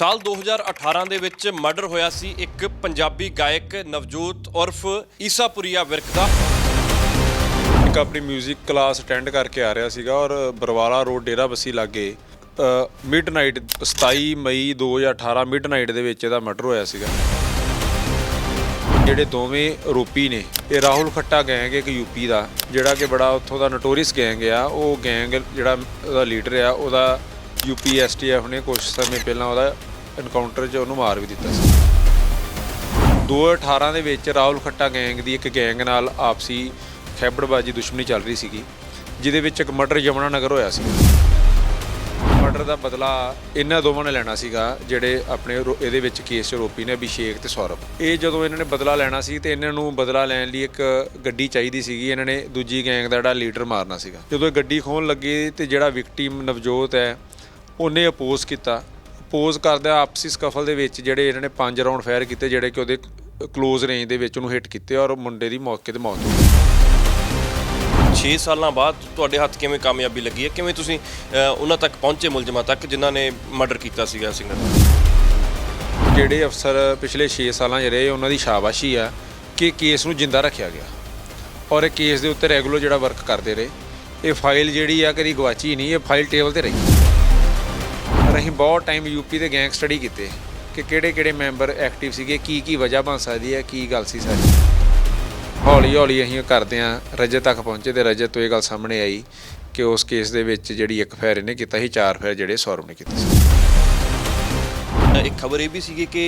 ਸਾਲ 2018 ਦੇ ਵਿੱਚ ਮਰਡਰ ਹੋਇਆ ਸੀ ਇੱਕ ਪੰਜਾਬੀ ਗਾਇਕ ਨਵਜੋਤ ਉਰਫ ਈਸਾਪੁਰੀਆ ਵਿਰਕ ਦਾ। ਇੱਕ ਆਪਣੀ 뮤직 ਕਲਾਸ ਅਟੈਂਡ ਕਰਕੇ ਆ ਰਿਹਾ ਸੀਗਾ ਔਰ ਬਰਵਾਲਾ ਰੋਡ ਡੇਰਾ ਬੱਸੀ ਲਾਗੇ ਮਿਡਨਾਈਟ 27 ਮਈ 2018 ਮਿਡਨਾਈਟ ਦੇ ਵਿੱਚ ਇਹਦਾ ਮਰਡਰ ਹੋਇਆ ਸੀਗਾ। ਜਿਹੜੇ ਦੋਵੇਂ ਆਰੋਪੀ ਨੇ, ਇਹ ਰਾਹੁਲ ਖੱਟਾ ਗੈਂਗ ਇੱਕ ਯੂਪੀ ਦਾ, ਜਿਹੜਾ ਕਿ ਬੜਾ ਉੱਥੋਂ ਦਾ ਨਟੋਰੀਅਸ ਗੈਂਗ ਆ, ਉਹ ਗੈਂਗ ਜਿਹੜਾ ਉਹਦਾ ਲੀਡਰ ਆ, ਉਹਦਾ ਯੂਪੀ ਐਸਟੀਐਫ ਨੇ ਕੁਝ ਸਮੇਂ ਪਹਿਲਾਂ ਉਹਦਾ ਐਨਕਾਊਂਟਰ 'ਚ ਉਹਨੂੰ ਮਾਰ ਵੀ ਦਿੱਤਾ ਸੀ। 2018 ਦੇ ਵਿੱਚ ਰਾਹੁਲ ਖੱਟਾ ਗੈਂਗ ਦੀ ਇੱਕ ਗੈਂਗ ਨਾਲ ਆਪਸੀ ਖੈਬੜਬਾਜੀ ਦੁਸ਼ਮਣੀ ਚੱਲ ਰਹੀ ਸੀਗੀ, ਜਿਹਦੇ ਵਿੱਚ ਇੱਕ ਮਰਡਰ ਯਮਨਾ ਨਗਰ ਹੋਇਆ ਸੀ। ਮਰਡਰ ਦਾ ਬਦਲਾ ਇਹਨਾਂ ਦੋਵਾਂ ਨੇ ਲੈਣਾ ਸੀਗਾ, ਜਿਹੜੇ ਆਪਣੇ ਰੋ- ਇਹਦੇ ਵਿੱਚ ਕੇਸ 'ਚ ਆਰੋਪੀ ਨੇ ਅਭਿਸ਼ੇਕ ਤੇ ਸੌਰਵ। ਇਹ ਜਦੋਂ ਇਹਨਾਂ ਨੇ ਬਦਲਾ ਲੈਣਾ ਸੀ ਤੇ ਇਹਨਾਂ ਨੂੰ ਬਦਲਾ ਲੈਣ ਲਈ ਇੱਕ ਗੱਡੀ ਚਾਹੀਦੀ ਸੀਗੀ, ਇਹਨਾਂ ਨੇ ਦੂਜੀ ਗੈਂਗ ਦਾ ਜਿਹੜਾ ਲੀਡਰ ਮਾਰਨਾ ਸੀਗਾ। ਜਦੋਂ ਇਹ ਗੱਡੀ ਖੋਣ ਲੱਗੇ ਤੇ ਜਿਹੜਾ ਵਿਕਟਿਮ ਨਵਜੋਤ ਹੈ, ਉਹਨੇ ਅਪੋਜ਼ ਕੀਤਾ। ਅਪੋਜ਼ ਕਰਦਾ ਆਪਸੀ ਸਕਫਲ ਦੇ ਵਿੱਚ ਜਿਹੜੇ ਇਹਨਾਂ ਨੇ ਪੰਜ ਰਾਉਂਡ ਫਾਇਰ ਕੀਤੇ ਜਿਹੜੇ ਕਿ ਉਹਦੇ ਕਲੋਜ਼ ਰੇਂਜ ਦੇ ਵਿੱਚ ਉਹਨੂੰ ਹਿੱਟ ਕੀਤੇ ਔਰ ਮੁੰਡੇ ਦੀ ਮੌਕੇ ਤੇ ਮੌਤ ਹੋ ਗਈ। 6 ਸਾਲਾਂ ਬਾਅਦ ਤੁਹਾਡੇ ਹੱਥ ਕਿਵੇਂ ਕਾਮਯਾਬੀ ਲੱਗੀ ਹੈ? ਕਿਵੇਂ ਤੁਸੀਂ ਉਹਨਾਂ ਤੱਕ ਪਹੁੰਚੇ ਮੁਲਜ਼ਮਾਂ ਤੱਕ ਜਿਨ੍ਹਾਂ ਨੇ ਮਰਡਰ ਕੀਤਾ ਸੀਗਾ ਸਿੰਗਰ ਦਾ ਜਿਹੜੇ ਅਫਸਰ ਪਿਛਲੇ 6 ਸਾਲਾਂ 'ਚ ਰਹੇ ਉਹਨਾਂ ਦੀ ਸ਼ਾਬਾਸ਼ੀ ਆ ਕਿ ਕੇਸ ਨੂੰ ਜਿੰਦਾ ਰੱਖਿਆ ਗਿਆ ਔਰ ਇਹ ਕੇਸ ਦੇ ਉੱਤੇ ਰੈਗੂਲਰ ਜਿਹੜਾ ਵਰਕ ਕਰਦੇ ਰਹੇ। ਇਹ ਫਾਈਲ ਜਿਹੜੀ ਆ ਕਦੀ ਗਵਾਚੀ ਨਹੀਂ ਇਹ ਫਾਈਲ ਟੇਬਲ ਤੇ ਰਹੀ। ਪਰ ਅਸੀਂ ਬਹੁਤ ਟਾਈਮ ਯੂਪੀ ਦੇ ਗੈਂਗ ਸਟੱਡੀ ਕੀਤੇ ਕਿ ਕਿਹੜੇ ਕਿਹੜੇ ਮੈਂਬਰ ਐਕਟਿਵ ਸੀਗੇ, ਕੀ ਕੀ ਵਜ੍ਹਾ ਬਣ ਸਕਦੀ ਹੈ, ਕੀ ਗੱਲ ਸੀ ਸਾਰੀ ਹੌਲੀ ਹੌਲੀ ਅਸੀਂ ਉਹ ਕਰਦੇ ਆ ਰਜਤ ਤੱਕ ਪਹੁੰਚੇ ਤੇ ਰਜਤ ਤੋਂ ਇਹ ਗੱਲ ਸਾਹਮਣੇ ਆਈ ਕਿ ਉਸ ਕੇਸ ਦੇ ਵਿੱਚ ਜਿਹੜੀ ਇੱਕ ਫੈਰ ਇਹਨੇ ਕੀਤਾ ਸੀ, ਚਾਰ ਫੈਰ ਜਿਹੜੇ ਸੌਰਵ ਨੇ ਕੀਤੇ ਸੀ। ਇੱਕ ਖਬਰ ਇਹ ਵੀ ਸੀਗੀ ਕਿ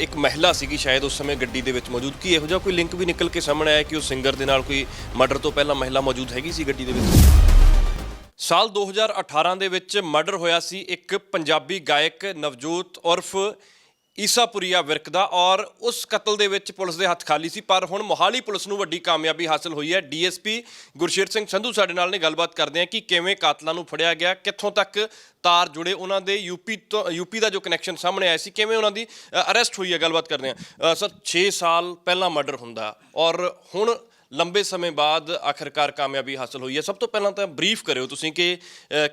ਇੱਕ ਮਹਿਲਾ ਸੀਗੀ ਸ਼ਾਇਦ ਉਸ ਸਮੇਂ ਗੱਡੀ ਦੇ ਵਿੱਚ ਮੌਜੂਦ, ਕੀ ਇਹੋ ਜਿਹਾ ਕੋਈ ਲਿੰਕ ਵੀ ਨਿਕਲ ਕੇ ਸਾਹਮਣੇ ਆਇਆ ਕਿ ਉਹ ਸਿੰਗਰ ਦੇ ਨਾਲ ਕੋਈ ਮਰਡਰ ਤੋਂ ਪਹਿਲਾਂ ਮਹਿਲਾ ਮੌਜੂਦ ਹੈਗੀ ਸੀ ਗੱਡੀ ਦੇ ਵਿੱਚ? ਸਾਲ 2018 ਦੇ ਵਿੱਚ ਮਰਡਰ ਹੋਇਆ ਸੀ ਇੱਕ ਪੰਜਾਬੀ ਗਾਇਕ ਨਵਜੋਤ ਉਰਫ ਈਸਾਪੁਰੀਆ ਵਿਰਕ ਦਾ ਔਰ ਉਸ ਕਤਲ ਦੇ ਵਿੱਚ ਪੁਲਿਸ ਦੇ ਹੱਥ ਖਾਲੀ ਸੀ, ਪਰ ਹੁਣ ਮੋਹਾਲੀ ਪੁਲਿਸ ਨੂੰ ਵੱਡੀ ਕਾਮਯਾਬੀ ਹਾਸਲ ਹੋਈ ਹੈ। ਡੀਐਸਪੀ ਗੁਰਸ਼ੇਰ ਸਿੰਘ ਸੰਧੂ ਸਾਡੇ ਨਾਲ ਨੇ ਗੱਲਬਾਤ ਕਰਦੇ ਆ ਕਿ ਕਿਵੇਂ ਕਾਤਲਾਂ ਨੂੰ ਫੜਿਆ ਗਿਆ, ਕਿੱਥੋਂ ਤੱਕ ਤਾਰ ਜੁੜੇ ਉਹਨਾਂ ਦੇ, ਯੂਪੀ ਤੋਂ, ਯੂਪੀ ਦਾ ਜੋ ਕਨੈਕਸ਼ਨ ਸਾਹਮਣੇ ਆਇਆ ਸੀ, ਕਿਵੇਂ ਉਹਨਾਂ ਦੀ ਅਰੈਸਟ ਹੋਈ ਹੈ, ਗੱਲਬਾਤ ਕਰਦੇ ਆ ਸਰ 6 ਸਾਲ ਪਹਿਲਾਂ ਮਰਡਰ ਹੁੰਦਾ ਔਰ ਹੁਣ ਲੰਬੇ ਸਮੇਂ ਬਾਅਦ ਆਖਰਕਾਰ ਕਾਮਯਾਬੀ ਹਾਸਲ ਹੋਈ ਹੈ। ਸਭ ਤੋਂ ਪਹਿਲਾਂ ਤਾਂ ਬਰੀਫ ਕਰਿਓ ਤੁਸੀਂ ਕਿ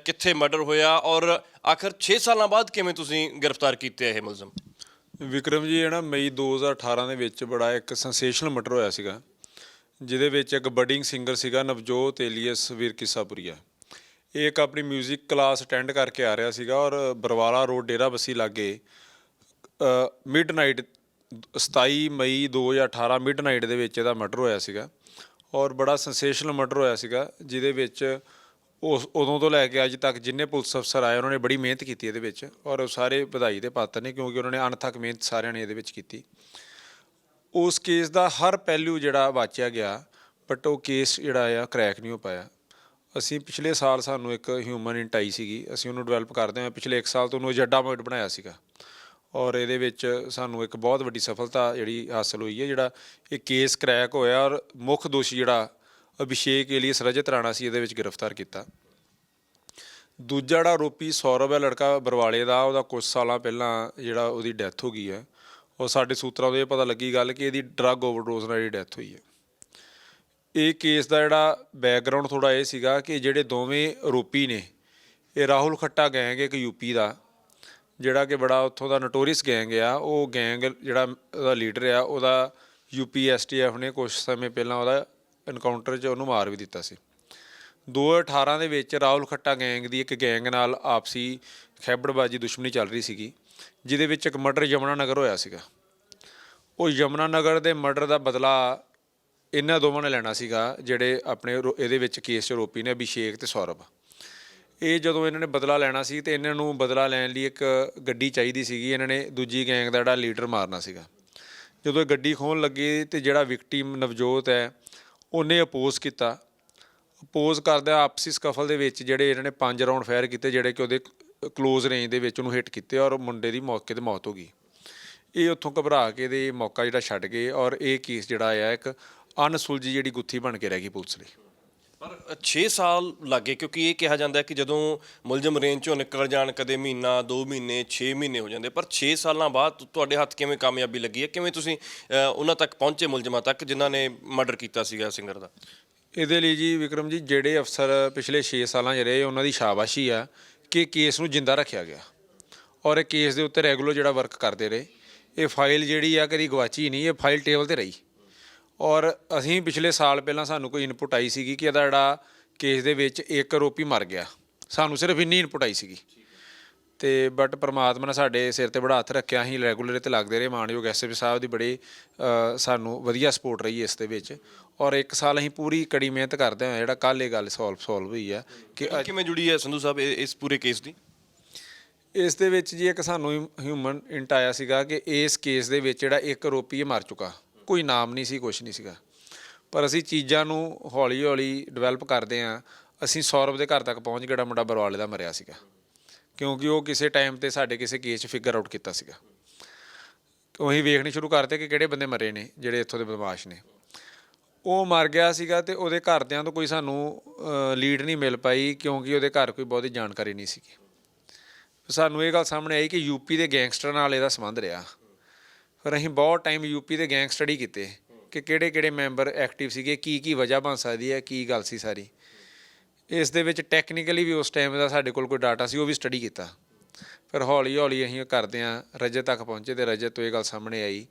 ਕਿੱਥੇ ਮਰਡਰ ਹੋਇਆ ਔਰ ਆਖਰ 6 ਸਾਲਾਂ ਬਾਅਦ ਕਿਵੇਂ ਤੁਸੀਂ ਗ੍ਰਿਫਤਾਰ ਕੀਤੇ ਇਹ ਮੁਲਜ਼ਮ? ਵਿਕਰਮ ਜੀ, ਇਹ ਨਾ ਮਈ 2018 ਦੇ ਵਿੱਚ ਬੜਾ ਇੱਕ ਸੈਂਸੇਸ਼ਨਲ ਮਰਡਰ ਹੋਇਆ ਸੀਗਾ, ਜਿਹਦੇ ਵਿੱਚ ਇੱਕ ਬਡਿੰਗ ਸਿੰਗਰ ਸੀਗਾ ਨਵਜੋਤ ਏਲੀਅਸ ਵੀਰ ਕਿਸਾਪੁਰੀਆ। ਇਹ ਇੱਕ ਆਪਣੀ 뮤직 ਕਲਾਸ ਅਟੈਂਡ ਕਰਕੇ ਆ ਰਿਹਾ ਸੀਗਾ ਔਰ ਬਰਵਾਲਾ ਰੋਡ ਡੇਰਾ ਬੱਸੀ ਲਾਗੇ ਮਿਡਨਾਈਟ 27 ਮਈ 2018 ਮਿਡਨਾਈਟ ਦੇ ਵਿੱਚ ਇਹਦਾ ਮਰਡਰ ਹੋਇਆ ਸੀਗਾ। ਔਰ ਬੜਾ ਸੈਂਸੇਸ਼ਨਲ ਮਰਡਰ ਹੋਇਆ ਸੀਗਾ, ਜਿਹਦੇ ਵਿੱਚ ਉਸ, ਉਦੋਂ ਤੋਂ ਲੈ ਕੇ ਅੱਜ ਤੱਕ ਜਿੰਨੇ ਪੁਲਿਸ ਅਫਸਰ ਆਏ, ਉਹਨਾਂ ਨੇ ਬੜੀ ਮਿਹਨਤ ਕੀਤੀ ਇਹਦੇ ਵਿੱਚ ਔਰ ਉਹ ਸਾਰੇ ਵਧਾਈ ਦੇ ਪਾਤਰ ਨੇ ਕਿਉਂਕਿ ਉਹਨਾਂ ਨੇ ਅਣਥੱਕ ਮਿਹਨਤ ਸਾਰਿਆਂ ਨੇ ਇਹਦੇ ਵਿੱਚ ਕੀਤੀ। ਉਸ ਕੇਸ ਦਾ ਹਰ ਪਹਿਲੂ ਜਿਹੜਾ ਵਾਚਿਆ ਗਿਆ ਬਟ ਉਹ ਕੇਸ ਜਿਹੜਾ ਆ ਕ੍ਰੈਕ ਨਹੀਂ ਹੋ ਪਾਇਆ। ਅਸੀਂ ਪਿਛਲੇ ਸਾਲ ਸਾਨੂੰ ਇੱਕ ਹਿਊਮਨ ਇੰਟ ਆਈ ਸੀਗੀ, ਅਸੀਂ ਉਹਨੂੰ ਡਿਵੈਲਪ ਕਰਦੇ ਹਾਂ, ਪਿਛਲੇ 1 ਸਾਲ ਤੋਂ ਉਹਨੂੰ ਏਜੰਡਾ ਪੁਆਇੰਟ ਬਣਾਇਆ ਸੀਗਾ। ਔਰ ਇਹਦੇ ਵਿੱਚ ਸਾਨੂੰ ਇੱਕ ਬਹੁਤ ਵੱਡੀ ਸਫਲਤਾ ਜਿਹੜੀ ਹਾਸਲ ਹੋਈ ਹੈ, ਜਿਹੜਾ ਇਹ ਕੇਸ ਕ੍ਰੈਕ ਹੋਇਆ ਔਰ ਮੁੱਖ ਦੋਸ਼ੀ ਜਿਹੜਾ ਅਭਿਸ਼ੇਕ ਏਲੀਅਸ ਰਜਤ ਰਾਣਾ ਸੀ, ਇਹਦੇ ਵਿੱਚ ਗ੍ਰਿਫਤਾਰ ਕੀਤਾ। ਦੂਜਾ ਜਿਹੜਾ ਆਰੋਪੀ ਸੌਰਵ ਹੈ, ਲੜਕਾ ਬਰਵਾਲੇ ਦਾ, ਉਹਦਾ ਕੁਝ ਸਾਲਾਂ ਪਹਿਲਾਂ ਜਿਹੜਾ ਉਹਦੀ ਡੈਥ ਹੋ ਗਈ ਹੈ। ਉਹ ਸਾਡੇ ਸੂਤਰਾਂ ਤੋਂ ਇਹ ਪਤਾ ਲੱਗੀ ਗੱਲ ਕਿ ਇਹਦੀ ਡਰੱਗ ਓਵਰਡੋਜ਼ ਨਾਲ ਜਿਹੜੀ ਡੈਥ ਹੋਈ ਹੈ। ਇਹ ਕੇਸ ਦਾ ਜਿਹੜਾ ਬੈਕਗ੍ਰਾਉਂਡ ਥੋੜਾ ਇਹ ਸੀਗਾ ਕਿ ਜਿਹੜੇ ਦੋਵੇਂ ਆਰੋਪੀ ਨੇ, ਇਹ ਰਾਹੁਲ ਖੱਟਾ ਗੈਂਗ, ਇੱਕ ਯੂਪੀ ਦਾ ਜਿਹੜਾ ਕਿ ਬੜਾ ਉੱਥੋਂ ਦਾ ਨਟੋਰੀਅਸ ਗੈਂਗ ਆ, ਉਹ ਗੈਂਗ ਜਿਹੜਾ ਉਹਦਾ ਲੀਡਰ ਆ, ਉਹਦਾ ਯੂਪੀ ਐਸਟੀਐਫ ਨੇ ਕੁਝ ਸਮੇਂ ਪਹਿਲਾਂ ਉਹਦਾ ਐਨਕਾਊਂਟਰ 'ਚ ਉਹਨੂੰ ਮਾਰ ਵੀ ਦਿੱਤਾ ਸੀ। 2018 ਦੇ ਵਿੱਚ ਰਾਹੁਲ ਖੱਟਾ ਗੈਂਗ ਦੀ ਇੱਕ ਗੈਂਗ ਨਾਲ ਆਪਸੀ ਖੈਬੜਬਾਜੀ ਦੁਸ਼ਮਣੀ ਚੱਲ ਰਹੀ ਸੀਗੀ, ਜਿਹਦੇ ਵਿੱਚ ਇੱਕ ਮਰਡਰ ਯਮਨਾ ਨਗਰ ਹੋਇਆ ਸੀਗਾ। ਉਹ ਯਮਨਾ ਨਗਰ ਦੇ ਮਰਡਰ ਦਾ ਬਦਲਾ ਇਹਨਾਂ ਦੋਵਾਂ ਨੇ ਲੈਣਾ ਸੀਗਾ, ਜਿਹੜੇ ਆਪਣੇ ਰੋ- ਇਹਦੇ ਵਿੱਚ ਕੇਸ 'ਚ ਆਰੋਪੀ ਨੇ, ਅਭਿਸ਼ੇਕ ਤੇ ਸੌਰਭ ਇਹ ਜਦੋਂ ਇਹਨਾਂ ਨੇ ਬਦਲਾ ਲੈਣਾ ਸੀ ਤੇ ਇਹਨਾਂ ਨੂੰ ਬਦਲਾ ਲੈਣ ਲਈ ਇੱਕ ਗੱਡੀ ਚਾਹੀਦੀ ਸੀਗੀ। ਇਹਨਾਂ ਨੇ ਦੂਜੀ ਗੈਂਗ ਦਾ ਜਿਹੜਾ ਲੀਡਰ ਮਾਰਨਾ ਸੀਗਾ। ਜਦੋਂ ਇਹ ਗੱਡੀ ਖੋਣ ਲੱਗੇ ਤੇ ਜਿਹੜਾ ਵਿਕਟਿਮ ਨਵਜੋਤ ਹੈ, ਉਹਨੇ ਅਪੋਜ਼ ਕੀਤਾ। ਅਪੋਜ਼ ਕਰਦਿਆਂ ਆਪਸੀ ਸਕਫਲ ਦੇ ਵਿੱਚ ਜਿਹੜੇ ਇਹਨਾਂ ਨੇ ਪੰਜ ਰਾਉਂਡ ਫਾਇਰ ਕੀਤੇ, ਜਿਹੜੇ ਕਿ ਉਹਦੇ ਕਲੋਜ਼ ਰੇਂਜ ਦੇ ਵਿੱਚ ਉਹਨੂੰ ਹਿੱਟ ਕੀਤੇ ਔਰ ਮੁੰਡੇ ਦੀ ਮੌਕੇ ਤੇ ਮੌਤ ਹੋ ਗਈ। ਇਹ ਉੱਥੋਂ ਘਬਰਾ ਕੇ ਇਹਦੇ ਮੌਕਾ ਜਿਹੜਾ ਛੱਡ ਗਏ ਔਰ ਇਹ ਕੇਸ ਜਿਹੜਾ ਆ ਇੱਕ ਅਨਸੁਲਝੀ ਜਿਹੜੀ ਗੁੱਥੀ ਬਣ ਕੇ ਰਹਿ ਗਈ ਪੁਲਿਸ ਲਈ। ਪਰ 6 ਸਾਲ ਲੱਗੇ, ਕਿਉਂਕਿ ਇਹ ਕਿਹਾ ਜਾਂਦਾ ਹੈ ਕਿ ਜਦੋਂ ਮੁਲਜ਼ਮ ਰੇਂਜ ਚੋਂ ਨਿਕਲ ਜਾਣ, ਕਦੇ ਮਹੀਨਾ 2 ਮਹੀਨੇ 6 ਮਹੀਨੇ ਹੋ ਜਾਂਦੇ, ਪਰ 6 ਸਾਲਾਂ ਬਾਅਦ ਤੁਹਾਡੇ ਹੱਥ ਕਿਵੇਂ ਕਾਮਯਾਬੀ ਲੱਗੀ ਹੈ? ਕਿਵੇਂ ਤੁਸੀਂ ਉਹਨਾਂ ਤੱਕ ਪਹੁੰਚੇ ਮੁਲਜ਼ਮਾਂ ਤੱਕ ਜਿਨ੍ਹਾਂ ਨੇ ਮਰਡਰ ਕੀਤਾ ਸੀਗਾ ਸਿੰਗਰ ਦਾ? ਇਹਦੇ ਲਈ ਜੀ ਵਿਕਰਮ ਜੀ, ਜਿਹੜੇ ਅਫਸਰ ਪਿਛਲੇ 6 ਸਾਲਾਂ 'ਚ ਰਹੇ, ਉਹਨਾਂ ਦੀ ਸ਼ਾਬਾਸ਼ੀ ਆ ਕਿ ਕੇਸ ਨੂੰ ਜਿੰਦਾ ਰੱਖਿਆ ਗਿਆ। ਔਰ ਇਹ ਕੇਸ ਦੇ ਉੱਤੇ ਰੈਗੂਲਰ ਜਿਹੜਾ ਵਰਕ ਕਰਦੇ ਰਹੇ। ਇਹ ਫਾਈਲ ਜਿਹੜੀ ਆ, ਕਦੀ ਗਵਾਚੀ ਨਹੀਂ, ਇਹ ਫਾਈਲ ਟੇਬਲ ਤੇ ਰਹੀ। ਔਰ ਅਸੀਂ ਪਿਛਲੇ ਸਾਲ ਪਹਿਲਾਂ ਸਾਨੂੰ ਕੋਈ ਇਨਪੁਟ ਆਈ ਸੀਗੀ ਕਿ ਇਹਦਾ ਜਿਹੜਾ ਕੇਸ ਦੇ ਵਿੱਚ ਇੱਕ ਆਰੋਪੀ ਮਰ ਗਿਆ। ਸਾਨੂੰ ਸਿਰਫ ਇੰਨੀ ਇਨਪੁਟ ਆਈ ਸੀਗੀ। ਤੇ ਬਟ ਪ੍ਰਮਾਤਮਾ ਨੇ ਸਾਡੇ ਸਿਰ ਤੇ ਬੜਾ ਹੱਥ ਰੱਖਿਆ ਅਸੀਂ ਰੈਗੂਲਰ ਤੇ ਲੱਗਦੇ ਰਹੇ। ਮਾਨਯੋਗ ਐਸਐਪੀ ਸਾਹਿਬ ਦੀ ਬੜੀ ਸਾਨੂੰ ਵਧੀਆ ਸਪੋਰਟ ਰਹੀ ਇਸ ਦੇ ਵਿੱਚ। ਔਰ ਇੱਕ ਸਾਲ ਅਸੀਂ ਪੂਰੀ ਕੜੀ ਮਿਹਨਤ ਕਰਦੇ ਹਾਂ ਜਿਹੜਾ ਕੱਲ ਇਹ ਗੱਲ ਸੋਲਵ ਸੋਲਵ ਹੋਈ ਆ ਕਿ ਕਿਵੇਂ ਜੁੜੀ ਹੈ ਸੰਧੂ ਸਾਹਿਬ ਇਸ ਪੂਰੇ ਕੇਸ ਦੀ? ਇਸ ਦੇ ਵਿੱਚ ਜੀ ਇੱਕ ਸਾਨੂੰ ਹਿਊਮਨ ਇੰਟ ਆਇਆ ਸੀਗਾ ਕਿ ਇਸ ਕੇਸ ਦੇ ਵਿੱਚ ਜਿਹੜਾ ਇੱਕ ਆਰੋਪੀ ਮਰ ਚੁੱਕਾ। ਕੋਈ ਨਾਮ ਨਹੀਂ ਸੀ ਕੁਝ ਨਹੀਂ ਸੀਗਾ। ਪਰ ਅਸੀਂ ਚੀਜ਼ਾਂ ਨੂੰ ਹੌਲੀ ਹੌਲੀ ਡਿਵੈਲਪ ਕਰਦੇ ਆ ਅਸੀਂ ਸੌਰਵ ਦੇ ਘਰ ਤੱਕ ਪਹੁੰਚ ਗਏ ਜਿਹੜਾ ਮੁੰਡਾ ਬਰਵਾਲੇ ਦਾ ਮਰਿਆ ਸੀਗਾ। ਕਿਉਂਕਿ ਉਹ ਕਿਸੇ ਟਾਈਮ ਤੇ ਸਾਡੇ ਕਿਸੇ ਕੇਸ 'ਚ ਫਿਗਰ ਆਊਟ ਕੀਤਾ ਸੀਗਾ। ਉਹੀ ਵੇਖਣੇ ਸ਼ੁਰੂ ਕਰਤੇ ਕਿ ਕਿਹੜੇ ਬੰਦੇ ਮਰੇ ਨੇ, ਜਿਹੜੇ ਇੱਥੋਂ ਦੇ ਬਦਮਾਸ਼ ਨੇ। ਉਹ ਮਰ ਗਿਆ ਸੀਗਾ ਤੇ ਉਹਦੇ ਘਰਦਿਆਂ ਤੋਂ ਕੋਈ ਸਾਨੂੰ ਲੀਡ ਨਹੀਂ ਮਿਲ ਪਾਈ ਕਿਉਂਕਿ ਉਹਦੇ ਘਰ ਕੋਈ ਬਹੁਤੀ ਜਾਣਕਾਰੀ ਨਹੀਂ ਸੀਗੀ। ਸਾਨੂੰ ਇਹ ਗੱਲ ਸਾਹਮਣੇ ਆਈ ਕਿ ਯੂਪੀ ਦੇ ਗੈਂਗਸਟਰ ਨਾਲ ਇਹਦਾ ਸੰਬੰਧ ਰਿਹਾ। ਪਰ ਅਸੀਂ ਬਹੁਤ ਟਾਈਮ ਯੂਪੀ ਦੇ ਗੈਂਗ ਸਟੱਡੀ ਕੀਤੇ ਕਿ ਕਿਹੜੇ ਕਿਹੜੇ ਮੈਂਬਰ ਐਕਟਿਵ ਸੀਗੇ, ਕੀ ਕੀ ਵਜ੍ਹਾ ਬਣ ਸਕਦੀ ਹੈ, ਕੀ ਗੱਲ ਸੀ ਸਾਰੀ। ਇਸ ਦੇ ਵਿੱਚ ਟੈਕਨੀਕਲੀ ਵੀ ਉਸ ਟਾਈਮ ਦਾ ਸਾਡੇ ਕੋਲ ਕੋਈ ਡਾਟਾ ਸੀ, ਉਹ ਵੀ ਸਟੱਡੀ ਕੀਤਾ। ਫਿਰ ਹੌਲੀ ਹੌਲੀ ਅਸੀਂ ਉਹ ਕਰਦੇ ਹਾਂ, ਰਜਤ ਤੱਕ ਪਹੁੰਚੇ ਤੇ ਰਜਤ ਤੋਂ ਇਹ ਗੱਲ ਸਾਹਮਣੇ ਆਈ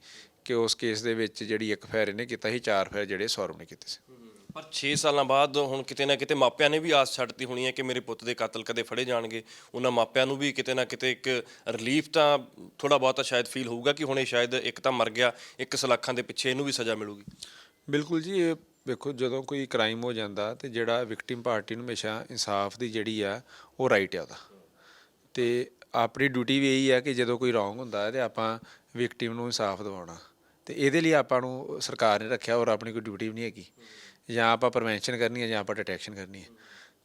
ਕਿ ਉਸ ਕੇਸ ਦੇ ਵਿੱਚ ਜਿਹੜੀ ਇੱਕ ਫੈਰ ਇਹਨੇ ਕੀਤਾ ਸੀ, ਚਾਰ ਫੈਰ ਜਿਹੜੇ ਸੌਰਵ ਨੇ ਕੀਤੇ ਸੀ। ਪਰ 6 ਸਾਲਾਂ ਬਾਅਦ ਹੁਣ ਕਿਤੇ ਨਾ ਕਿਤੇ ਮਾਪਿਆਂ ਨੇ ਵੀ ਆਸ ਛੱਡਤੀ ਹੋਣੀ ਹੈ ਕਿ ਮੇਰੇ ਪੁੱਤ ਦੇ ਕਾਤਲ ਕਦੇ ਫੜੇ ਜਾਣਗੇ। ਉਹਨਾਂ ਮਾਪਿਆਂ ਨੂੰ ਵੀ ਕਿਤੇ ਨਾ ਕਿਤੇ ਇੱਕ ਰਿਲੀਫ ਤਾਂ ਥੋੜਾ ਬਹੁਤਾ ਸ਼ਾਇਦ ਫੀਲ ਹੋਊਗਾ ਕਿ ਹੁਣ ਇਹ ਸ਼ਾਇਦ ਇੱਕ ਤਾਂ ਮਰ ਗਿਆ, ਇੱਕ ਸਲਾਖਾਂ ਦੇ ਪਿੱਛੇ ਇਹਨੂੰ ਵੀ ਸਜ਼ਾ ਮਿਲੂਗੀ। ਬਿਲਕੁਲ ਜੀ, ਇਹ ਵੇਖੋ ਜਦੋਂ ਕੋਈ ਕ੍ਰਾਈਮ ਹੋ ਜਾਂਦਾ ਤੇ ਜਿਹੜਾ ਵਿਕਟਿਮ ਪਾਰਟੀ ਨੂੰ ਹਮੇਸ਼ਾ ਇਨਸਾਫ ਦੀ ਜਿਹੜੀ ਆ, ਉਹ ਰਾਈਟ ਆ ਉਹਦਾ। ਤੇ ਆਪਣੀ ਡਿਊਟੀ ਵੀ ਇਹੀ ਹੈ ਕਿ ਜਦੋਂ ਕੋਈ ਰੋਂਗ ਹੁੰਦਾ ਹੈ ਤੇ ਆਪਾਂ ਵਿਕਟਿਮ ਨੂੰ ਇਨਸਾਫ ਦਿਵਾਉਣਾ। ਤੇ ਇਹਦੇ ਲਈ ਆਪਾਂ ਨੂੰ ਸਰਕਾਰ ਨੇ ਰੱਖਿਆ ਔਰ ਆਪਣੀ ਕੋਈ ਡਿਊਟੀ ਵੀ ਨਹੀਂ ਹੈਗੀ। ਜਾਂ ਆਪਾਂ ਪ੍ਰੀਵੈਂਸ਼ਨ ਕਰਨੀ ਹੈ ਜਾਂ ਆਪਾਂ ਡਿਟੈਕਸ਼ਨ ਕਰਨੀ ਹੈ।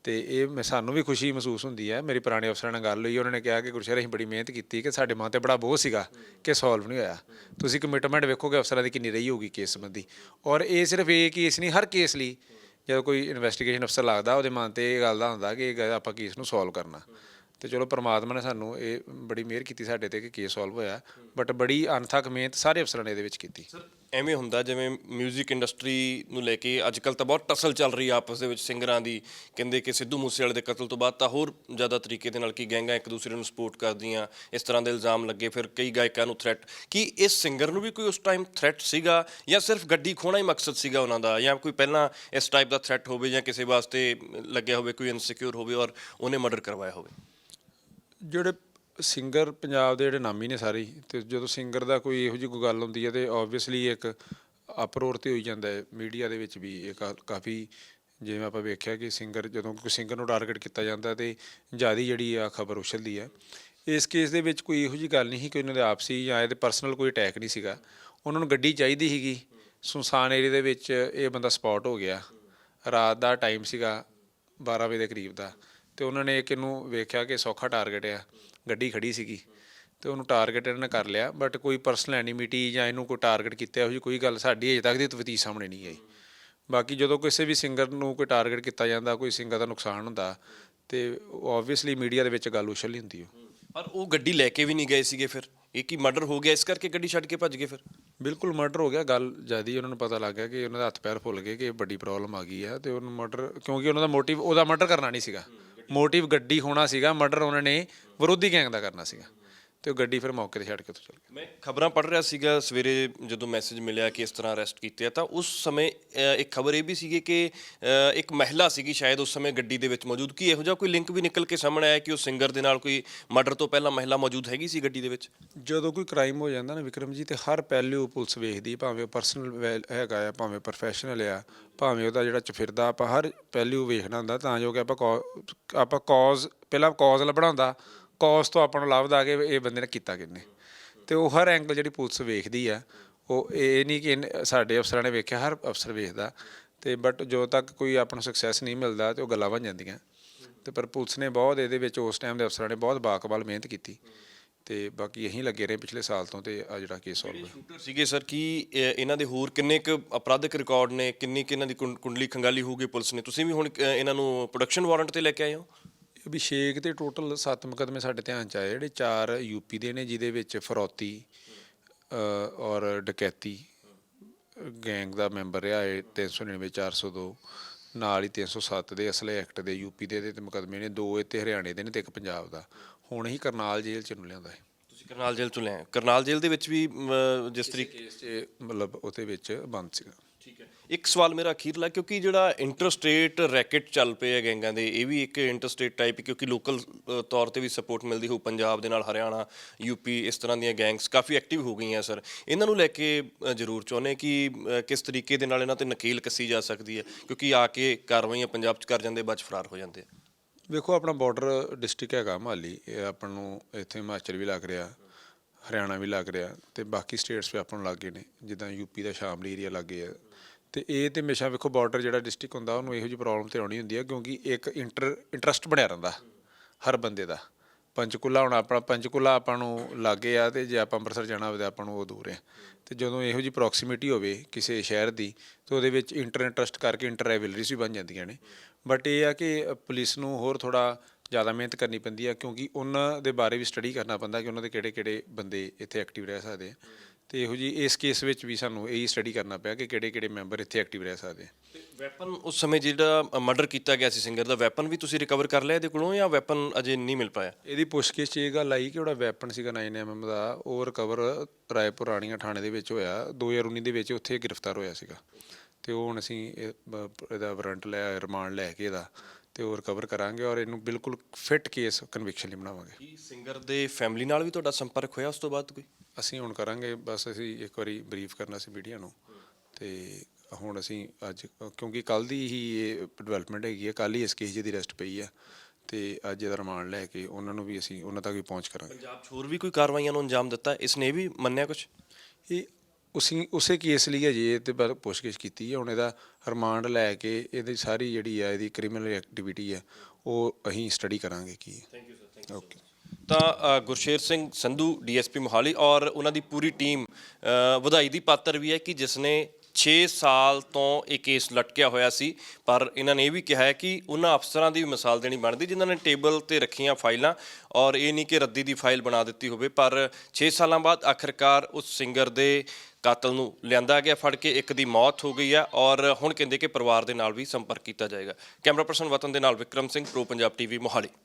ਤੇ ਇਹ ਮੈਂ, ਸਾਨੂੰ ਵੀ ਖੁਸ਼ੀ ਮਹਿਸੂਸ ਹੁੰਦੀ ਹੈ। ਮੇਰੀ ਪੁਰਾਣੇ ਅਫਸਰਾਂ ਨਾਲ ਗੱਲ ਹੋਈ, ਉਹਨਾਂ ਨੇ ਕਿਹਾ ਕਿ ਗੁਰਸ਼ਰ ਅਸੀਂ ਬੜੀ ਮਿਹਨਤ ਕੀਤੀ ਕਿ ਸਾਡੇ ਮਾਂ ਤੇ ਬੜਾ ਬੋਝ ਸੀਗਾ ਕਿ ਸੋਲਵ ਨਹੀਂ ਹੋਇਆ। ਤੁਸੀਂ ਕਮਿਟਮੈਂਟ ਵੇਖੋਗੇ ਅਫਸਰਾਂ ਦੀ ਕਿੰਨੀ ਰਹੀ ਹੋਊਗੀ ਕੇਸ ਸੰਬੰਧੀ। ਔਰ ਇਹ ਸਿਰਫ ਇਹ ਕੇਸ ਨਹੀਂ, ਹਰ ਕੇਸ ਲਈ ਜਦੋਂ ਕੋਈ ਇਨਵੈਸਟੀਗੇਸ਼ਨ ਅਫਸਰ ਲੱਗਦਾ, ਉਹਦੇ ਮਨ ਤੇ ਇਹ ਗੱਲ ਦਾ ਹੁੰਦਾ ਕਿ ਇਹ ਗੱਲ ਆਪਾਂ ਕੇਸ ਨੂੰ ਸੋਲਵ ਕਰਨਾ। ਤੇ ਚਲੋ ਪ੍ਰਮਾਤਮਾ ਨੇ ਸਾਨੂੰ ਇਹ ਬੜੀ ਮਿਹਰ ਕੀਤੀ ਸਾਡੇ ਤੇ ਕਿ ਕੇਸ ਸੋਲਵ ਹੋਇਆ। ਬਟ ਬੜੀ ਅਣਥੱਕ ਮਿਹਨਤ ਸਾਰੇ ਅਫਸਰਾਂ ਨੇ ਇਹਦੇ ਵਿੱਚ ਕੀਤੀ। ਸਰ ਐਵੇਂ ਹੁੰਦਾ ਜਿਵੇਂ 뮤직 ਇੰਡਸਟਰੀ ਨੂੰ ਲੈ ਕੇ ਅੱਜ ਕੱਲ ਤਾਂ ਬਹੁਤ ਟਸਲ ਚੱਲ ਰਹੀ ਆ ਆਪਸ ਦੇ ਵਿੱਚ ਸਿੰਗਰਾਂ ਦੀ। ਕਹਿੰਦੇ ਕਿ ਸਿੱਧੂ ਮੂਸੇਵਾਲੇ ਦੇ ਕਤਲ ਤੋਂ ਬਾਅਦ ਤਾਂ ਹੋਰ ਜ਼ਿਆਦਾ ਤਰੀਕੇ ਦੇ ਨਾਲ ਕੀ ਗੈਂਗਾਂ ਇੱਕ ਦੂਸਰੇ ਨੂੰ ਸਪੋਰਟ ਕਰਦੀਆਂ, ਇਸ ਤਰ੍ਹਾਂ ਦੇ ਇਲਜ਼ਾਮ ਲੱਗੇ, ਫਿਰ ਕਈ ਗਾਇਕਾਂ ਨੂੰ ਥ੍ਰੈਟ ਕੀ ਇਸ ਸਿੰਗਰ ਨੂੰ ਵੀ ਕੋਈ ਉਸ ਟਾਈਮ ਥ੍ਰੈਟ ਸੀਗਾ ਜਾਂ ਸਿਰਫ ਗੱਡੀ ਖੋਣਾ ਹੀ ਮਕਸਦ ਸੀਗਾ ਉਹਨਾਂ ਦਾ ਜਾਂ ਕੋਈ ਪਹਿਲਾਂ ਇਸ ਟਾਈਪ ਦਾ ਥ੍ਰੈਟ ਹੋਵੇ ਜਾਂ ਕਿਸੇ ਵਾਸਤੇ ਲੱਗਿਆ ਹੋਵੇ ਕੋਈ ਇਨਸਿਕਿਉਰ ਹੋਵੇ ਔਰ ਉਹਨੇ ਮਰਡਰ ਕਰਵਾਇਆ ਹੋਵੇ? ਜਿਹੜੇ ਸਿੰਗਰ ਪੰਜਾਬ ਦੇ ਜਿਹੜੇ ਨਾਮੀ ਨੇ ਸਾਰੇ ਹੀ, ਤੇ ਜਦੋਂ ਸਿੰਗਰ ਦਾ ਕੋਈ ਇਹੋ ਜਿਹੀ ਕੋਈ ਗੱਲ ਹੁੰਦੀ ਹੈ ਤੇ ਆਬਵੀਅਸਲੀ ਇੱਕ ਅਪਰੋਰ ਤੇ ਹੋਈ ਜਾਂਦਾ ਹੈ ਮੀਡੀਆ ਦੇ ਵਿੱਚ ਵੀ ਇਹ ਕਾ- ਕਾਫੀ ਜਿਵੇਂ ਆਪਾਂ ਵੇਖਿਆ ਕਿ ਸਿੰਗਰ ਜਦੋਂ ਕੋਈ ਸਿੰਗਰ ਨੂੰ ਟਾਰਗੇਟ ਕੀਤਾ ਜਾਂਦਾ ਤੇ ਜ਼ਿਆਦਾ ਜਿਹੜੀ ਆ ਖਬਰ ਉਛਲਦੀ ਹੈ। ਇਸ ਕੇਸ ਦੇ ਵਿੱਚ ਕੋਈ ਇਹੋ ਜਿਹੀ ਗੱਲ ਨਹੀਂ ਸੀ ਕਿ ਉਹਨਾਂ ਦੇ ਆਪਸੀ ਜਾਂ ਇਹਦੇ ਪਰਸਨਲ ਕੋਈ ਅਟੈਕ ਨਹੀਂ ਸੀਗਾ। ਉਹਨਾਂ ਨੂੰ ਗੱਡੀ ਚਾਹੀਦੀ ਸੀਗੀ। ਸੁਨਸਾਨ ਏਰੀਆ ਦੇ ਵਿੱਚ ਇਹ ਬੰਦਾ ਸਪੌਟ ਹੋ ਗਿਆ। ਰਾਤ ਦਾ ਟਾਈਮ ਸੀਗਾ 12 ਵਜੇ ਦੇ ਕਰੀਬ ਦਾ। ਤੇ ਉਹਨਾਂ ਨੇ ਇੱਕ ਇਹਨੂੰ ਵੇਖਿਆ ਕਿ ਸੌਖਾ ਟਾਰਗੇਟ ਆ ਗੱਡੀ ਖੜੀ ਸੀਗੀ ਤੇ ਉਹਨੂੰ ਟਾਰਗੇਟ ਇਹਨਾਂ ਨੇ ਕਰ ਲਿਆ ਬਟ ਕੋਈ ਪਰਸਨਲ ਐਨੀਮਿਟੀ ਜਾਂ ਇਹਨੂੰ ਕੋਈ ਟਾਰਗੇਟ ਕੀਤਾ ਜਿਹੀ ਕੋਈ ਗੱਲ ਸਾਡੀ ਅਜੇ ਤੱਕ ਦੀ ਤਫਤੀਸ਼ ਸਾਹਮਣੇ ਨਹੀਂ ਆਈ। ਬਾਕੀ ਜਦੋਂ ਕਿਸੇ ਵੀ ਸਿੰਗਰ ਨੂੰ ਕੋਈ ਟਾਰਗੇਟ ਕੀਤਾ ਜਾਂਦਾ ਕੋਈ ਸਿੰਗਰ ਦਾ ਨੁਕਸਾਨ ਹੁੰਦਾ ਤੇ ਆਬਵੀਅਸਲੀ ਮੀਡੀਆ ਦੇ ਵਿੱਚ ਗੱਲ ਉਛਲ ਹੀ ਹੁੰਦੀ ਹੈ ਪਰ ਉਹ ਗੱਡੀ ਲੈ ਕੇ ਵੀ ਨਹੀਂ ਗਏ ਸੀਗੇ ਫਿਰ? ਇਹ ਕੀ ਮਰਡਰ ਹੋ ਗਿਆ ਇਸ ਕਰਕੇ ਗੱਡੀ ਛੱਡ ਕੇ ਭੱਜ ਗਏ ਫਿਰ? ਬਿਲਕੁਲ ਮਰਡਰ ਹੋ ਗਿਆ ਗੱਲ ਜਿਆਦੀ ਉਹਨਾਂ ਨੂੰ ਪਤਾ ਲੱਗ ਗਿਆ ਕਿ ਉਹਨਾਂ ਦਾ ਹੱਥ ਪੈਰ ਫੁੱਲ ਗਏ ਕਿ ਇਹ ਵੱਡੀ ਪ੍ਰੋਬਲਮ ਆ ਗਈ ਹੈ ਤੇ ਉਹਨੂੰ ਮਰਡਰ ਕਿਉਂਕਿ ਉਹਨਾਂ ਦਾ ਮੋਟਿਵ ਉਹਦਾ ਮਰਡਰ ਕਰਨਾ ਨਹੀਂ ਸੀਗਾ। ਮੋਟਿਵ ਗੱਡੀ ਹੋਣਾ ਸੀਗਾ ਮਰਡਰ ਉਹਨਾਂ ਨੇ ਵਿਰੋਧੀ ਗੈਂਗ ਦਾ ਕਰਨਾ ਸੀਗਾ। ਤੇ ਉਹ ਗੱਡੀ ਫਿਰ ਮੌਕੇ ਤੇ ਛੱਡ ਕੇ ਉੱਥੋਂ ਚਲ ਗਏ। ਮੈਂ ਖਬਰਾਂ ਪੜ੍ਹ ਰਿਹਾ ਸੀਗਾ ਸਵੇਰੇ ਜਦੋਂ ਮੈਸੇਜ ਮਿਲਿਆ ਕਿ ਇਸ ਤਰ੍ਹਾਂ ਅਰੈਸਟ ਕੀਤੇ ਆ ਤਾਂ ਉਸ ਸਮੇਂ ਅ, ਇੱਕ ਖਬਰ ਇਹ ਵੀ ਸੀਗੀ ਕਿ ਅ, ਇੱਕ ਮਹਿਲਾ ਸੀਗੀ ਸ਼ਾਇਦ ਉਸ ਸਮੇਂ ਗੱਡੀ ਦੇ ਵਿੱਚ ਮੌਜੂਦ। ਕੀ ਇਹੋ ਜਿਹਾ ਕੋਈ ਲਿੰਕ ਵੀ ਨਿਕਲ ਕੇ ਸਾਹਮਣੇ ਆਇਆ ਕਿ ਉਹ ਸਿੰਗਰ ਦੇ ਨਾਲ ਕੋਈ ਮਰਡਰ ਤੋਂ ਪਹਿਲਾਂ ਮਹਿਲਾ ਮੌਜੂਦ ਹੈਗੀ ਸੀ ਗੱਡੀ ਦੇ ਵਿੱਚ? ਜਦੋਂ ਕੋਈ ਕ੍ਰਾਈਮ ਹੋ ਜਾਂਦਾ ਨਾ ਵਿਕਰਮ ਜੀ ਤੇ ਹਰ ਪਹਿਲੂ ਪੁਲਿਸ ਵੇਖਦੀ ਭਾਵੇਂ ਪਰਸਨਲ ਹੈਗਾ ਆ ਭਾਵੇਂ ਪ੍ਰੋਫੈਸ਼ਨਲ ਆ ਭਾਵੇਂ ਉਹਦਾ ਜਿਹੜਾ ਚਫਿਰਦਾ ਆਪਾਂ ਹਰ ਪਹਿਲੂ ਵੇਖਣਾ ਹੁੰਦਾ ਤਾਂ ਜੋ ਕਿ ਆਪਾਂ ਕੌ- ਆਪਾਂ ਕੌਜ਼ ਪਹਿਲਾਂ ਕੌਜ਼ ਲੱਭਣਾ ਹੁੰਦਾ ਕੌਜ਼ ਤੋਂ ਆਪਾਂ ਨੂੰ ਲੱਭਦਾ ਕਿ ਇਹ ਬੰਦੇ ਨੇ ਕੀਤਾ ਕਿੰਨੇ। ਤੇ ਉਹ ਹਰ ਐਂਗਲ ਜਿਹੜੀ ਪੁਲਿਸ ਵੇਖਦੀ ਆ, ਉਹ ਇਹ ਨਹੀਂ ਕਿ ਇਹਨੇ- ਸਾਡੇ ਅਫਸਰਾਂ ਨੇ ਵੇਖਿਆ, ਹਰ ਅਫਸਰ ਵੇਖਦਾ। ਤੇ ਬਟ ਜਦੋਂ ਤੱਕ ਕੋਈ ਆਪਾਂ ਨੂੰ ਸਕਸੈਸ ਨਹੀਂ ਮਿਲਦਾ ਤੇ ਉਹ ਗੱਲਾਂ ਬਣ ਜਾਂਦੀਆਂ। ਤੇ ਪਰ ਪੁਲਿਸ ਨੇ ਬਹੁਤ ਇਹਦੇ ਵਿੱਚ ਉਸ ਟਾਈਮ ਦੇ ਅਫਸਰਾਂ ਨੇ ਬਹੁਤ ਬਾਕਮਾਲ ਮਿਹਨਤ ਕੀਤੀ। ਤੇ ਬਾਕੀ ਇਹੀ ਲੱਗੇ ਰਹੇ ਪਿਛਲੇ ਸਾਲ ਤੋਂ ਤੇ ਆ ਜਿਹੜਾ ਕੇਸ ਸੋਲਵ ਸ਼ੂਟਰ ਸੀਗੇ ਸਰ, ਕੀ ਇਹਨਾਂ ਦੇ ਹੋਰ ਕਿੰਨੇ ਕੁ ਅਪਰਾਧਿਕ ਰਿਕਾਰਡ ਨੇ? ਕਿੰਨੀ ਕਿ ਇਹਨਾਂ ਦੀ ਕੁੰ- ਕੁੰਡਲੀ ਖੰਗਾਲੀ ਹੋਊਗੀ ਪੁਲਿਸ ਨੇ? ਤੁਸੀਂ ਵੀ ਹੁਣ ਇਹਨਾਂ ਨੂੰ ਪ੍ਰੋਡਕਸ਼ਨ ਵਾਰੰਟ ਤੇ ਲੈ ਕੇ ਆਏ ਹੋ? ਅਭਿਸ਼ੇਕ ਤੇ ਟੋਟਲ 7 ਮੁਕਦਮੇ ਸਾਡੇ ਧਿਆਨ ਚ ਆਏ ਜਿਹੜੇ 4 ਯੂਪੀ ਦੇ ਨੇ ਜਿਹਦੇ ਵਿੱਚ ਫਰੌਤੀ ਔਰ ਡਕੈਤੀ ਗੈਂਗ ਦਾ ਮੈਂਬਰ ਰਿਹਾ ਇਹ 399 402 ਨਾਲ ਹੀ 307 ਦੇ ਅਸਲੇ ਐਕਟ ਦੇ ਯੂਪੀ ਦੇ ਤੇ ਮੁਕਦਮੇ ਨੇ ਦੋ ਤੇ ਹਰਿਆਣੇ ਦੇ ਨੇ ਤੇ ਇੱਕ ਪੰਜਾਬ ਦਾ। ਹੁਣ ਹੀ ਕਰਨਾਲ ਜੇਲ੍ਹ ਚ ਨੂੰ ਲਿਆਂਦਾ ਹੈ। ਤੁਸੀਂ ਕਰਨਾਲ ਜੇਲ੍ਹ ਤੋਂ ਲਿਆਏ ਕਰਨਾਲ ਜੇਲ੍ਹ ਦੇ ਵਿੱਚ ਵੀ ਜਿਸ ਤਰੀਕੇ ਮਤਲਬ ਉਹਦੇ ਵਿੱਚ ਬੰਦ ਸੀਗਾ। ਹੈ ਇੱਕ ਸਵਾਲ ਮੇਰਾ ਅਖੀਰਲਾ ਕਿਉਂਕਿ ਜਿਹੜਾ ਇੰਟਰਸਟੇਟ ਰੈਕਟ ਚੱਲ ਪਏ ਹੈ ਗੈਂਗਾਂ ਦੇ, ਇਹ ਵੀ ਇੱਕ ਇੰਟਰਸਟੇਟ ਟਾਈਪ ਕਿਉਂਕਿ ਲੋਕਲ ਤੌਰ ਤੇ ਵੀ ਸਪੋਰਟ ਮਿਲਦੀ ਹੋ ਪੰਜਾਬ ਦੇ ਨਾਲ, ਹਰਿਆਣਾ ਯੂਪੀ ਇਸ ਤਰ੍ਹਾਂ ਦੀਆਂ ਗੈਂਗਸ ਕਾਫੀ ਐਕਟਿਵ ਹੋ ਗਈਆਂ ਸਰ ਇਹਨਾਂ ਨੂੰ ਲੈ ਕੇ ਜ਼ਰੂਰ ਚਾਹੁੰਦੇ ਕਿ ਕਿਸ ਤਰੀਕੇ ਦੇ ਨਾਲ ਇਹਨਾਂ ਤੇ ਨਕੇਲ ਕੱਸੀ ਜਾ ਸਕਦੀ ਹੈ, ਕਿਉਂਕਿ ਆ ਕੇ ਕਾਰਵਾਈਆਂ ਪੰਜਾਬ 'ਚ ਕਰ ਜਾਂਦੇ, ਬਾਅਦ 'ਚ ਫਰਾਰ ਹੋ ਜਾਂਦੇ ਆ। ਵੇਖੋ, ਆਪਣਾ ਬਾਰਡਰ ਡਿਸਟ੍ਰਿਕਟ ਹੈਗਾ ਮਾਲੀ, ਇਹ ਆਪਾਂ ਨੂੰ ਇੱਥੇ ਹਿਮਾਚਲ ਵੀ ਲੱਗ ਰਿਹਾ, ਹਰਿਆਣਾ ਵੀ ਲੱਗ ਰਿਹਾ, ਤੇ ਬਾਕੀ ਸਟੇਟਸ ਵੀ ਆਪਾਂ ਨੂੰ ਲੱਗੇ ਨੇ, ਜਿੱਦਾਂ ਯੂਪੀ ਦਾ ਸ਼ਾਮਲੀ ਏਰੀਆ ਲੱਗੇ ਆ ਤੇ ਇਹ ਤੇ ਹਮੇਸ਼ਾ ਵੇਖੋ ਬਾਰਡਰ ਜਿਹੜਾ ਡਿਸਟ੍ਰਿਕਟ ਹੁੰਦਾ, ਉਹਨੂੰ ਇਹੋ ਜਿਹੀ ਪ੍ਰੋਬਲਮ ਤੇ ਆਉਣੀ ਹੁੰਦੀ ਹੈ ਕਿਉਂਕਿ ਇੱਕ ਇੰਟਰ ਇੰਟਰਸਟ ਬਣਿਆ ਰਹਿੰਦਾ ਹਰ ਬੰਦੇ ਦਾ। ਪੰਚਕੂਲਾ ਹੁਣ ਆਪਣਾ ਪੰਚਕੂਲਾ ਆਪਾਂ ਨੂੰ ਲਾਗੇ ਆ ਤੇ ਜੇ ਆਪਾਂ ਅੰਮ੍ਰਿਤਸਰ ਜਾਣਾ ਹੋਵੇ ਤਾਂ ਆਪਾਂ ਨੂੰ ਉਹ ਦੂਰ ਹੈ ਤੇ ਜਦੋਂ ਇਹੋ ਜਿਹੀ ਪ੍ਰੋਕਸੀਮਿਟੀ ਹੋਵੇ ਕਿਸੇ ਸ਼ਹਿਰ ਦੀ, ਤੇ ਉਹਦੇ ਵਿੱਚ ਇੰਟਰ ਇੰਟਰਸਟ ਕਰਕੇ ਇੰਟਰ ਰਾਈਵਲਰੀਜ਼ ਵੀ ਬਣ ਜਾਂਦੀਆਂ ਨੇ। ਬਟ ਇਹ ਆ ਕਿ ਪੁਲਿਸ ਨੂੰ ਹੋਰ ਥੋੜਾ ਜ਼ਿਆਦਾ ਮਿਹਨਤ ਕਰਨੀ ਪੈਂਦੀ ਆ, ਕਿਉਂਕਿ ਉਹਨਾਂ ਦੇ ਬਾਰੇ ਵੀ ਸਟੱਡੀ ਕਰਨਾ ਪੈਂਦਾ ਕਿ ਉਹਨਾਂ ਦੇ ਕਿਹੜੇ ਕਿਹੜੇ ਬੰਦੇ ਇੱਥੇ ਐਕਟਿਵ ਰਹਿ ਸਕਦੇ ਆ। ਤੇ ਇਹੋ ਜੀ ਇਸ ਕੇਸ ਵਿੱਚ ਵੀ ਸਾਨੂੰ ਇਹੀ ਸਟੱਡੀ ਕਰਨਾ ਪਿਆ ਕਿ ਕਿਹੜੇ ਕਿਹੜੇ ਮੈਂਬਰ ਇੱਥੇ ਐਕਟਿਵ ਰਹਿ ਸਕਦੇ ਆ। ਵੈਪਨ ਉਸ ਸਮੇਂ ਜਿਹੜਾ ਮਰਡਰ ਕੀਤਾ ਗਿਆ ਸੀ ਸਿੰਗਰ ਦਾ ਵੈਪਨ ਵੀ ਤੁਸੀਂ ਰਿਕਵਰ ਕਰ ਲਿਆ ਇਹਦੇ ਕੋਲੋਂ ਜਾਂ ਵੈਪਨ ਅਜੇ ਨਹੀਂ ਮਿਲ ਪਾਇਆ? ਇਹਦੀ ਪੁੱਛਗਿੱਛ 'ਚ ਇਹ ਗੱਲ ਆਈ ਕਿ ਉਹਦਾ ਵੈਪਨ ਸੀਗਾ 9mm ਦਾ ਉਹ ਰਿਕਵਰ ਰਾਏਪੁਰ ਰਾਣੀਆਂ ਥਾਣੇ ਦੇ ਵਿੱਚ ਹੋਇਆ 2019 ਦੇ ਵਿੱਚ ਉੱਥੇ ਗ੍ਰਿਫਤਾਰ ਹੋਇਆ ਸੀਗਾ। ਤੇ ਉਹ ਹੁਣ ਅਸੀਂ ਇਹ ਬ- ਇਹਦਾ ਵਾਰੰਟ ਲੈ ਰਿਮਾਂਡ ਲੈ ਕੇ ਇਹਦਾ ਤੇ ਉਹ ਰਿਕਵਰ ਕਰਾਂਗੇ ਔਰ ਇਹਨੂੰ ਬਿਲਕੁਲ ਫਿਟ ਕੇਸ ਕਨਵਿਕਸ਼ਨ ਲਈ ਬਣਾਵਾਂਗੇ। ਕੀ ਸਿੰਗਰ ਦੇ ਫੈਮਿਲੀ ਨਾਲ ਵੀ ਤੁਹਾਡਾ ਸੰਪਰਕ ਹੋਇਆ ਉਸ ਤੋਂ ਬਾਅਦ ਕੋਈ? ਅਸੀਂ ਹੁਣ ਕਰਾਂਗੇ ਬਸ ਅਸੀਂ ਇੱਕ ਵਾਰੀ ਬਰੀਫ ਕਰਨਾ ਸੀ ਮੀਡੀਆ ਨੂੰ। ਤੇ ਹੁਣ ਅਸੀਂ ਅੱਜ ਕਿਉਂਕਿ ਕੱਲ ਦੀ ਹੀ ਇਹ ਡਿਵੈਲਪਮੈਂਟ ਹੈਗੀ ਹੈ ਕੱਲ ਹੀ ਇਸ ਕੇਸ ਦੀ ਅਰੈਸਟ ਪਈ ਆ। ਤੇ ਅੱਜ ਇਹਦਾ ਰਿਮਾਂਡ ਲੈ ਕੇ ਉਹਨਾਂ ਨੂੰ ਵੀ ਅਸੀਂ ਉਹਨਾਂ ਤੱਕ ਵੀ ਪਹੁੰਚ ਕਰਾਂਗੇ। ਪੰਜਾਬ 'ਚ ਹੋਰ ਵੀ ਕੋਈ ਕਾਰਵਾਈਆਂ ਨੂੰ ਅੰਜਾਮ ਦਿੱਤਾ? ਇਸ ਨੇ ਵੀ ਮੰਨਿਆ ਕੁਝ ਇਹ ਉਸੇ ਉਸੇ ਕੇਸ ਲਈ ਹੈ ਜੀ ਇਹ ਤੇ ਬਸ ਪੁੱਛਗਿੱਛ ਕੀਤੀ ਹੈ ਹੁਣ ਇਹਦਾ ਰਿਮਾਂਡ ਲੈ ਕੇ ਇਹਦੀ ਸਾਰੀ ਜਿਹੜੀ ਆ ਇਹਦੀ ਕ੍ਰਿਮੀਨਲ ਐਕਟੀਵਿਟੀ ਹੈ ਉਹ ਅਸੀਂ ਸਟੱਡੀ ਕਰਾਂਗੇ ਕੀ। Thank you sir thank okay ਤਾਂ ਗੁਰਸ਼ੇਰ ਸਿੰਘ ਸੰਧੂ, ਡੀਐਸਪੀ ਮੋਹਾਲੀ ਔਰ ਉਹਨਾਂ ਦੀ ਪੂਰੀ ਟੀਮ ਵਧਾਈ ਦੀ ਪਾਤਰ ਵੀ ਹੈ ਕਿ ਜਿਸ ਨੇ 6 ਸਾਲ ਤੋਂ ਇਹ ਕੇਸ ਲਟਕਿਆ ਹੋਇਆ ਸੀ, ਪਰ ਇਹਨਾਂ ਨੇ ਇਹ ਵੀ ਕਿਹਾ ਹੈ ਕਿ ਉਹਨਾਂ ਅਫਸਰਾਂ ਦੀ ਵੀ ਮਿਸਾਲ ਦੇਣੀ ਬਣਦੀ, ਜਿਨ੍ਹਾਂ ਨੇ ਟੇਬਲ ਤੇ ਰੱਖੀਆਂ ਫਾਈਲਾਂ ਔਰ ਇਹ ਨਹੀਂ ਕਿ ਰੱਦੀ ਦੀ ਫਾਈਲ ਬਣਾ ਦਿੱਤੀ ਹੋਵੇ, ਪਰ 6 ਸਾਲਾਂ ਬਾਅਦ ਆਖਰਕਾਰ ਉਸ ਸਿੰਗਰ ਦੇ ਕਾਤਲ ਨੂੰ ਲਿਆਂਦਾ ਗਿਆ, ਫੜ ਕੇ ਇੱਕ ਦੀ ਮੌਤ ਹੋ ਗਈ ਹੈ ਔਰ ਹੁਣ ਕਹਿੰਦੇ ਕਿ ਪਰਿਵਾਰ ਦੇ ਨਾਲ ਵੀ ਸੰਪਰਕ ਕੀਤਾ ਜਾਏਗਾ। ਕੈਮਰਾ ਪਰਸਨ ਵਤਨ ਦੇ ਨਾਲ ਵਿਕਰਮ ਸਿੰਘ, ਪ੍ਰੋ ਪੰਜਾਬ ਟੀਵੀ, ਮੋਹਾਲੀ।